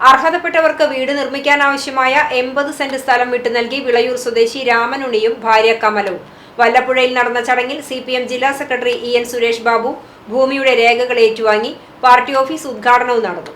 അർഹതപ്പെട്ടവർക്ക് വീട് നിർമ്മിക്കാൻ ആവശ്യമായ എൺപത് സെന്റ് സ്ഥലം വിട്ടു നൽകി വിളയൂർ സ്വദേശി രാമനുണിയും ഭാര്യ കമലും. വല്ലപ്പുഴയിൽ നടന്ന ചടങ്ങിൽ സി പി എം ജില്ലാ secretary E N Suresh Babu ഭൂമിയുടെ രേഖകൾ ഏറ്റുവാങ്ങി പാർട്ടി ഓഫീസ് ഉദ്ഘാടനവും നടന്നു.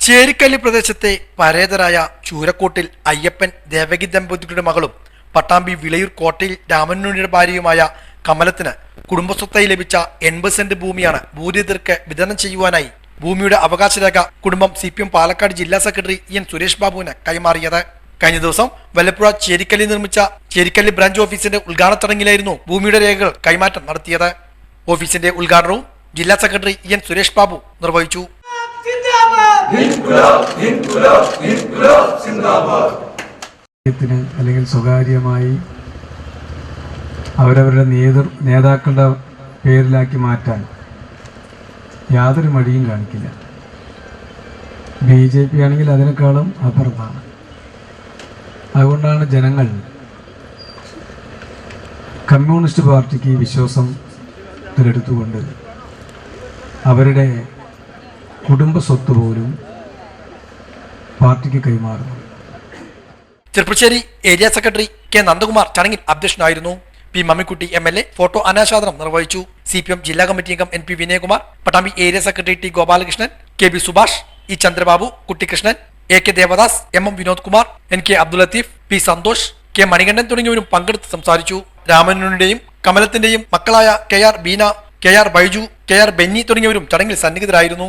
ചേരിക്കല്ല് പ്രദേശത്തെ പരേതരായ ചൂരക്കോട്ടിൽ അയ്യപ്പൻ ദേവകി ദമ്പതികളുടെ മകളും പട്ടാമ്പി വിളയൂർ കോട്ടയിൽ രാമനുണിയുടെ ഭാര്യയുമായ കമലത്തിന് കുടുംബസ്വത്തായി ലഭിച്ച എൺപത് സെന്റ് ഭൂമിയാണ് ഭൂരിതർക്ക് വിതരണം ചെയ്യുവാനായി ഭൂമിയുടെ അവകാശരേഖ കുടുംബം സി പി എം പാലക്കാട് ജില്ലാ സെക്രട്ടറി എൻ സുരേഷ് ബാബുവിന് കൈമാറിയത്. കഴിഞ്ഞ ദിവസം വല്ലപ്പുഴ ചേരിക്കല്ലിൽ നിർമ്മിച്ച ചേരിക്കല്ലി ബ്രാഞ്ച് ഓഫീസിന്റെ ഉദ്ഘാടന ചടങ്ങിലായിരുന്നു ഭൂമിയുടെ രേഖകൾ കൈമാറ്റം നടത്തിയത്. ഓഫീസിന്റെ ഉദ്ഘാടനവും ജില്ലാ സെക്രട്ടറി എൻ സുരേഷ് ബാബു നിർവഹിച്ചു. അല്ലെങ്കിൽ സ്വകാര്യമായി അവരവരുടെ നേതൃ നേതാക്കളുടെ പേരിലാക്കി മാറ്റാൻ യാതൊരു മടിയും കാണിക്കില്ല. ബി ജെ പി ആണെങ്കിൽ അതിനേക്കാളും അപ്പുറത്താണ്. അതുകൊണ്ടാണ് ജനങ്ങൾ കമ്മ്യൂണിസ്റ്റ് പാർട്ടിക്ക് വിശ്വാസം തിരെടുത്തുകൊണ്ട് അവരുടെ കുടുംബ സ്വത്ത് പോലും പാർട്ടിക്ക് കൈമാറുന്നു. Cherpulassery area secretary K Nandakumar ചടങ്ങിൽ അധ്യക്ഷനായിരുന്നു P Mammikutty M L A photo അനാച്ഛാദനം നിർവഹിച്ചു. സി പി എം ജില്ലാ കമ്മിറ്റി അംഗം N P Vinayakumar Pattambi area secretary T Gopalakrishnan K B Subhash E Chandrababu Kuttikrishnan A K Devadas M M Vinod Kumar N K Abdul Latheef P Santhosh K Manikandan തുടങ്ങിയവരും പങ്കെടുത്ത് സംസാരിച്ചു. രാമനുടേയും കമലത്തിന്റെയും മക്കളായ K R Beena K R Baiju K R Benny തുടങ്ങിയവരും ചടങ്ങിൽ സന്നിഹിതരായിരുന്നു.